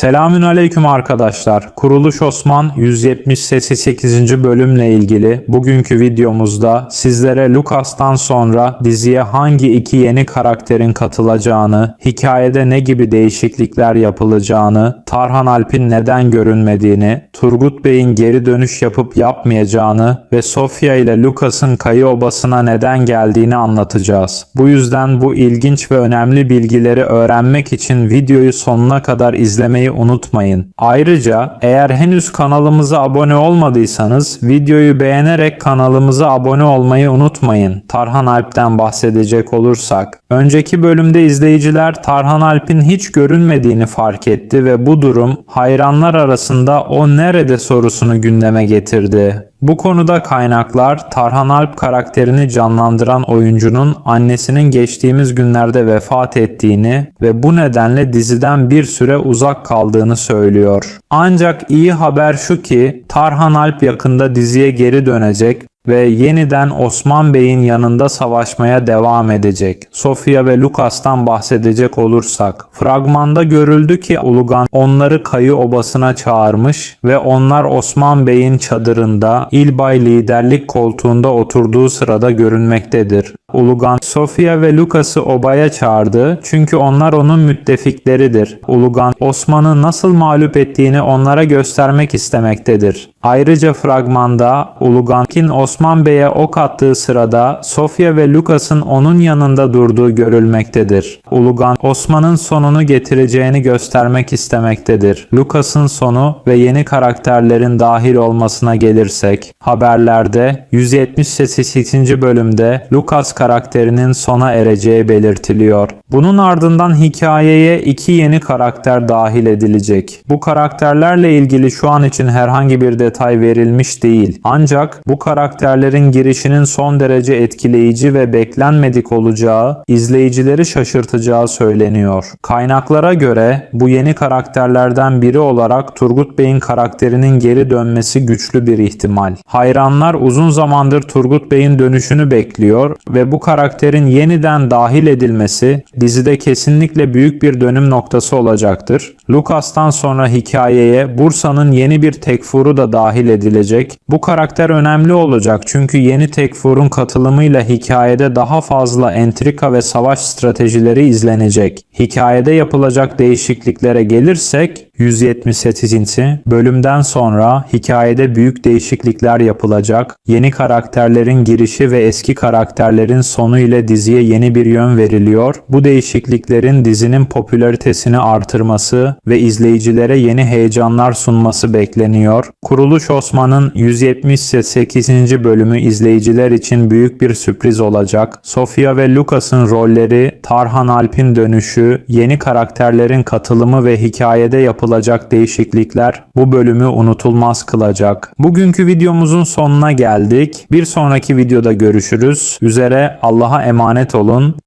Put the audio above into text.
Selamün aleyküm arkadaşlar. Kuruluş Osman 178. bölümle ilgili bugünkü videomuzda sizlere Lucas'tan sonra diziye hangi iki yeni karakterin katılacağını, hikayede ne gibi değişiklikler yapılacağını, Tarhan Alp'in neden görünmediğini, Turgut Bey'in geri dönüş yapıp yapmayacağını ve Sofia ile Lucas'ın kayı obasına neden geldiğini anlatacağız. Bu yüzden bu ilginç ve önemli bilgileri öğrenmek için videoyu sonuna kadar izlemeyi unutmayın. Ayrıca eğer henüz kanalımıza abone olmadıysanız videoyu beğenerek kanalımıza abone olmayı unutmayın. Tarhan Alp'ten bahsedecek olursak. Önceki bölümde izleyiciler Tarhan Alp'in hiç görünmediğini fark etti ve bu durum hayranlar arasında o nerede sorusunu gündeme getirdi. Bu konuda kaynaklar Tarhan Alp karakterini canlandıran oyuncunun annesinin geçtiğimiz günlerde vefat ettiğini ve bu nedenle diziden bir süre uzak kaldığını söylüyor. Ancak iyi haber şu ki Tarhan Alp yakında diziye geri dönecek ve yeniden Osman Bey'in yanında savaşmaya devam edecek. Sofia ve Lucas'tan bahsedecek olursak, fragmanda görüldü ki Ulugan onları Kayı Obası'na çağırmış ve onlar Osman Bey'in çadırında İlbay liderlik koltuğunda oturduğu sırada görünmektedir. Ulugan, Sofia ve Lucas'ı obaya çağırdı çünkü onlar onun müttefikleridir. Ulugan, Osman'ı nasıl mağlup ettiğini onlara göstermek istemektedir. Ayrıca fragmanda Ulugan'kin Osman Bey'e ok attığı sırada Sofia ve Lucas'ın onun yanında durduğu görülmektedir. Ulugan, Osman'ın sonunu getireceğini göstermek istemektedir. Lucas'ın sonu ve yeni karakterlerin dahil olmasına gelirsek, haberlerde 178. bölümde Lucas karakterinin sona ereceği belirtiliyor. Bunun ardından hikayeye iki yeni karakter dahil edilecek. Bu karakterlerle ilgili şu an için herhangi bir detay verilmiş değil. Ancak bu karakterlerin girişinin son derece etkileyici ve beklenmedik olacağı, izleyicileri şaşırtacağı söyleniyor. Kaynaklara göre bu yeni karakterlerden biri olarak Turgut Bey'in karakterinin geri dönmesi güçlü bir ihtimal. Hayranlar uzun zamandır Turgut Bey'in dönüşünü bekliyor ve bu karakterin yeniden dahil edilmesi dizide kesinlikle büyük bir dönüm noktası olacaktır. Lucas'tan sonra hikayeye Bursa'nın yeni bir tekfuru da dahil edilecek. Bu karakter önemli olacak çünkü yeni tekfurun katılımıyla hikayede daha fazla entrika ve savaş stratejileri izlenecek. Hikayede yapılacak değişikliklere gelirsek 178. bölümden sonra hikayede büyük değişiklikler yapılacak. Yeni karakterlerin girişi ve eski karakterlerin sonu ile diziye yeni bir yön veriliyor. Bu değişikliklerin dizinin popülaritesini artırması ve izleyicilere yeni heyecanlar sunması bekleniyor. Kuruluş Osman'ın 178. bölümü izleyiciler için büyük bir sürpriz olacak. Sofia ve Lucas'ın rolleri, Tarhan Alp'in dönüşü, yeni karakterlerin katılımı ve hikayede yapılacak değişiklikler bu bölümü unutulmaz kılacak. Bugünkü videomuzun sonuna geldik. Bir sonraki videoda görüşürüz. Üzere Allah'a emanet olun.